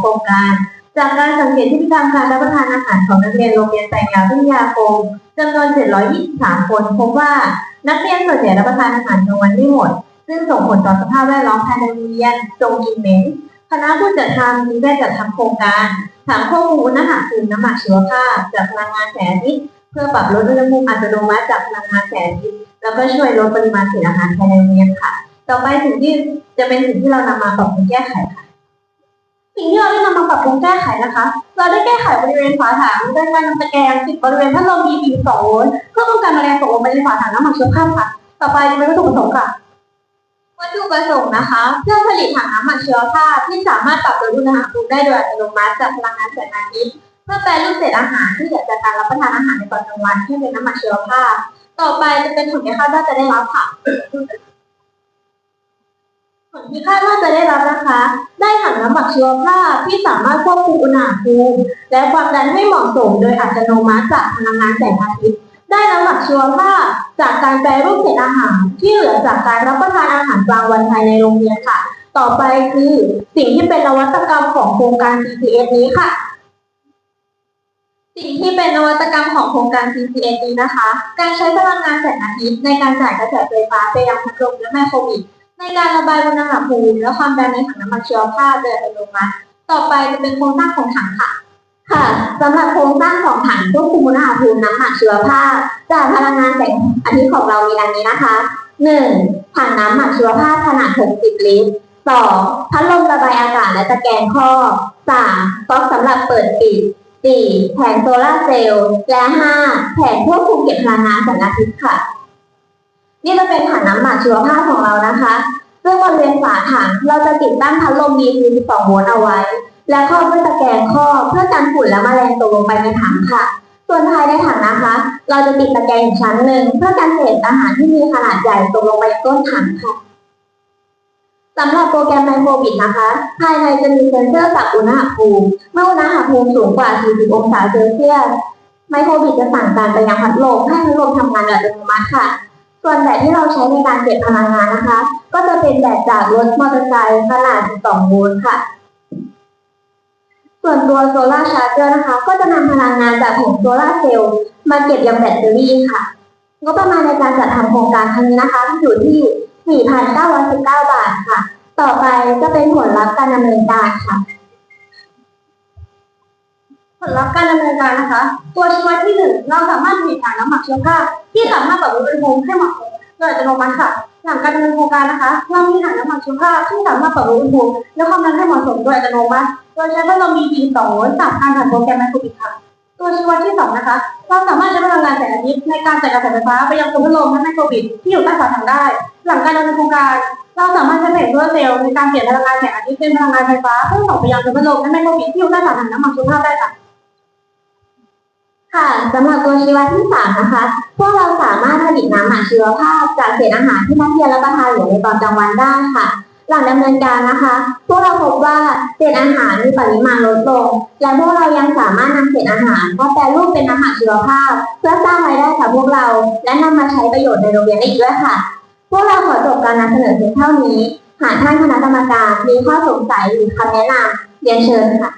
โครงการ จากการสังเกตพฤติกรรมการรับประทานอาหารของนักเรียนโรงเรียนแตงยาววิทยาคมจำนวน 723 คนพบว่านักเรียนส่วนใหญ่รับประทานอาหารกลางวันไม่หมด ซึ่งส่งผลต่อสภาพแวดล้อมภายในโรงเรียนทรงกินเหม็นคณะผู้จัดทำจึงได้จัดทำโครงการถามข้อมูลอาหารคือน้ำหมักชีวภาพจากพลังงานแสงอาทิตย์เพื่อปรับลดอุณหภูมิอัตโนมัติจากพลังงานแสงอาทิตย์แล้วก็ช่วยลดปริมาณเศษอาหารภายในโรงเรียนค่ะ ต่อไปสิ่งที่จะเป็นสิ่งที่เรานำมาปรับปรุงแก้ไขค่ะ สิ่งที่เราได้นำมาปรับปรุงแก้ไขนะคะ เราได้แก้ไขบริเวณฝาถังโดยการนำตะแกรงติดบริเวณพัดลม DP 2โวลต์เพื่อป้องกันแมลงตกลงไปในฝาถังน้ำหมักชีวภาพค่ะ ต่อไปจะเป็นวัตถุประสงค์ค่ะวัตถุประสงค์นะคะ เพื่อผลิตถังน้ำหมักชีวภาพที่สามารถปรับลดอุณหภูมิได้โดยอัตโนมัติจากพลังงานแสงอาทิตย์เพื่อแปรรูปเศษอาหารที่เหลือจากการรับประทานอาหารในตอนกลางวันให้เป็นน้ำหมักชีวภาต่อไปจะเป็นผลที่คาดว่าจะได้รับค่ะ ผลที่คาดว่าจะได้รับนะคะ ได้ถังน้ำหมักชีวภาพที่สามารถควบคุมอุณหภูมิและความดันให้เหมาะสมโดยอัตโนมัติจากพลังงานแสงอาทิตย์ ได้น้ำหมักชีวภาพจากการแปรรูปเศษอาหาร ที่เหลือจากการรับประทานอาหารกลางวันภายในโรงเรียนค่ะ ต่อไปคือสิ่งที่เป็นนวัตกรรมของโครงการ CCS นี้ค่ะ สิ่งที่เป็นนวัตกรรมของโครงการ CCS นี้นะคะ การใช้พลังงานแสงอาทิตย์ในการจ่ายกระแสไฟฟ้าไปยังพัดลมและไมโครวิด ในการระบายอุณหภูมิและความดันในถังน้ำมันชีวภาพโดยอัตโนมัติ ต่อไปจะเป็นโครงสร้างของถังค่ะ ค่ะสำหรับโครงสร้างของถังควบคุมอุณหภูมิน้ำหมักชีวภาพ จากพลังงานแสงอาทิตย์ของเรามีดังนี้นะคะ 1. ถังน้ำหมักชีวภาพขนาด 60 ลิตร 2. พัดลมระบายอากาศและตะแกรงครอบ 3. ก๊อกสำหรับเปิดปิด 4. แผงโซลาเซลล์และ 5. แผงควบคุมเก็บพลังงานแสงอาทิตย์ค่ะ นี่จะเป็นถังน้ำหมักชีวภาพของเรานะคะซึ่งบริเวณฝาถังเราจะติดตั้งพัดลม DC 12โวลต์เอาไว้ และครอบด้วยตะแกรงครอบเพื่อกันฝุ่นและแมลงตกลงไปในถังค่ะ ส่วนภายในถังนะคะ เราจะติดตะแกรงอีกชั้นหนึ่งเพื่อกันเศษอาหารที่มีขนาดใหญ่ตกลงไปในก้นถังค่ะสำหรับโปรแกรมไมโครบิดนะคะ ภายในจะมีเซ็นเซอร์จับอุณหภูมิ เมื่ออุณหภูมิสูงกว่า 40 องศาเซลเซียส ไมโครบิดจะสั่งการไปยังพัดลมให้พัดลมทำงานอัตโนมัติค่ะ ส่วนแบตที่เราใช้ในการเก็บพลังงานนะคะ ก็จะเป็นแบตจากรถมอเตอร์ไซค์ขนาด 12 โวลต์ค่ะ ส่วนตัวโซลาร์ชาร์เจอร์นะคะ ก็จะนำพลังงานจากแผงโซลาร์เซลล์มาเก็บยังแบตเตอรี่ค่ะงบประมาณในการจัดทำโครงการครั้งนี้นะคะอยู่ที่ 4,919 บาทค่ะ ต่อไปจะเป็นผลลัพธ์การดำเนินการค่ะ ผลลัพธ์การดำเนินการนะคะ ตัวชี้วัดที่หนึ่งเราสามารถผลิตถังน้ำหมักชีวภาพที่สามารถปรับอุณหภูมิให้เหมาะสมโดยอัตโนมัติค่ะ หลังการดำเนินโครงการนะคะเรามีถังน้ำหมักชีวภาพที่สามารถปรับอุณหภูมิและความดันให้เหมาะสมโดยอัตโนมัติ โดยใช้พัดลม DP 2โวลต์จากการผ่านโปรแกรมไมโครบิดค่ะ ตัวชี้วัดที่สองนะคะ เราสามารถใช้พลังงานแสงอาทิตย์ในการจ่ายกระแสไฟฟ้าไปยังตัวพัดลมและไมโครบิดที่อยู่ใต้ฝาถังได้ หลังการดำเนินโครงการเราสามารถใช้แผงโซลาร์เซลล์ในการเปลี่ยนพลังงานแสงอาทิตย์เป็นพลังงานไฟฟ้าเพื่อส่งไปยังตัวพัดลมและไมโครบิดที่อยู่ใต้ฝาถังน้ำหมักชีวภาพได้ค่ะ ค่ะสำหรับตัวชีวะที่สามนะคะ พวกเราสามารถผลิตน้ำหมักชีวภาพจากเศษอาหารที่นักเรียนรับประทานอยู่ในตอนกลางวันได้ค่ะ หลังดำเนินการนะคะ พวกเราพบว่าเศษอาหารมีปริมาณลดลง และพวกเรายังสามารถนำเศษอาหารมาแปรรูปเป็นน้ำหมักชีวภาพ เพื่อสร้างรายได้กับพวกเรา และนำมาใช้ประโยชน์ในโรงเรียนได้อีกด้วยค่ะ พวกเราขอจบการนำเสนอเพียงเท่านี้ หากท่านคณะกรรมการมีข้อสงสัยหรือคำแนะนำเรียนเชิญค่ะ